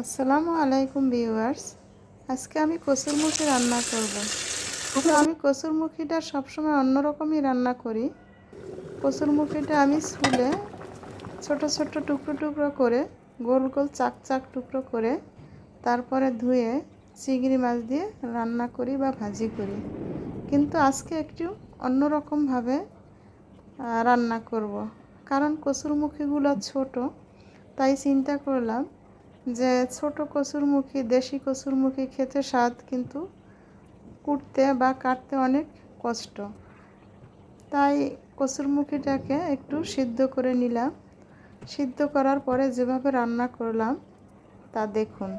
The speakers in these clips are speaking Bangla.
আসসালামু আলাইকুম ভিউয়ার্স। আজকে আমি কসুরমুখী রান্না করব। তো আমি কসুরমুখীটা সবসময় অন্যরকমই রান্না করি। কসুরমুখীটা আমি ছুলে ছোট ছোট টুকরো টুকরো করে, গোল গোল চাক চাক টুকরো করে, তারপরে ধুয়ে চিংড়ি মাছ দিয়ে রান্না করি বা ভাজি করি। কিন্তু আজকে একটু অন্যরকমভাবে রান্না করব। কারণ কসুরমুখীগুলো ছোট, তাই চিন্তা করলাম যে ছোট কসুরমুখী দেশি কসুরমুখী খেতে স্বাদ কিন্তু কুটতে বা কাটতে অনেক কষ্ট। তাই কসুরমুখীটাকে একটু সিদ্ধ করে নিলাম। সিদ্ধ করার পরে যেভাবে রান্না করলাম, তা দেখুন।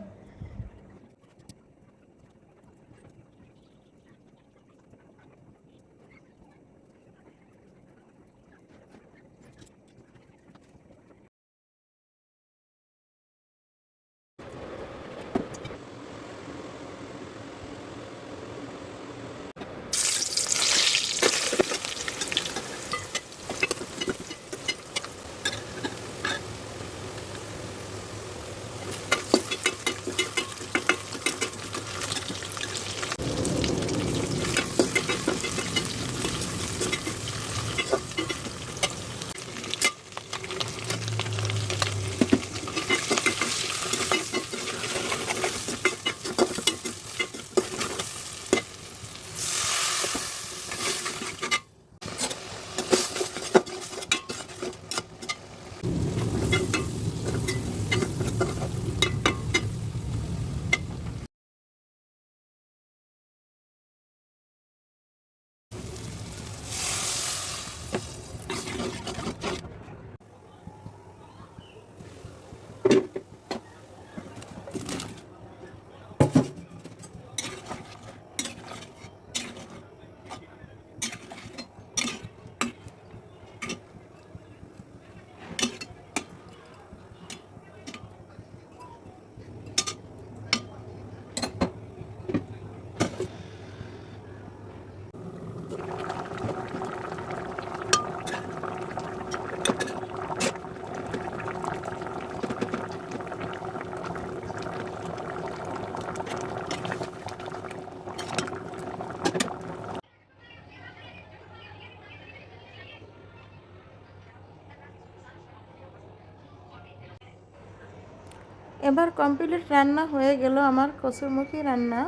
এবার কমপ্লিট রান্না হয়ে গেল আমার কচুরমুখী রান্না।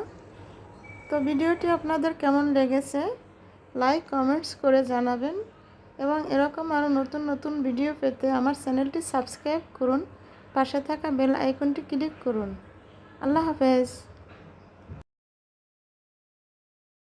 তো ভিডিওটি আপনাদের কেমন লেগেছে? লাইক কমেন্টস করে জানাবেন। এবং এরকম আরও নতুন নতুন ভিডিও পেতে আমার চ্যানেলটি সাবস্ক্রাইব করুন। পাশে থাকা বেল আইকনটি ক্লিক করুন। আল্লাহ হাফেজ।